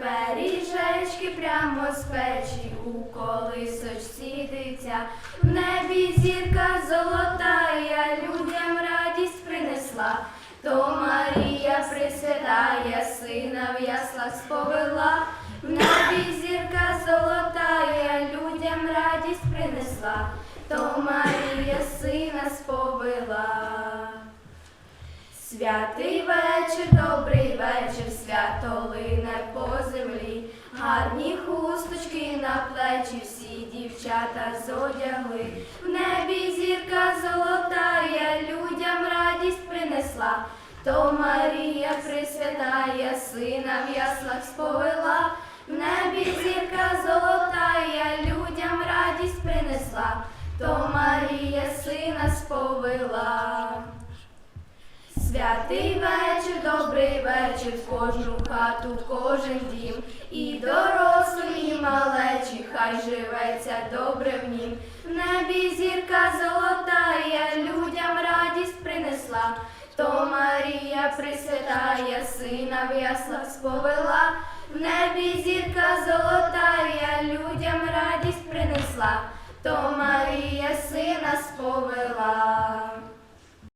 Пиріжечки прямо з печі у колисочці дитя. В небі зірка золотая, людям радість принесла. Марія присвятає, сина в яслах сповела. В небі зірка золотая, людям радість принесла. То Марія сина сповела. Святий вечір, добрий вечір, свято лине по землі, гарні хусточки на плечі, всі дівчата зодягли. В небі зірка То Марія присвятає, сина в яслах сповела. В небі зірка золотая, людям радість принесла. То Марія сина сповела. Святий вечір, добрий вечір, в кожну хату, в кожен дім, і дорослі, і малечі, хай живеться добре в нім. В небі зірка золотая, принесла, то Марія присвятає, сина в яслах сповела. В небі зірка золотая, людям радість принесла, то Марія сина.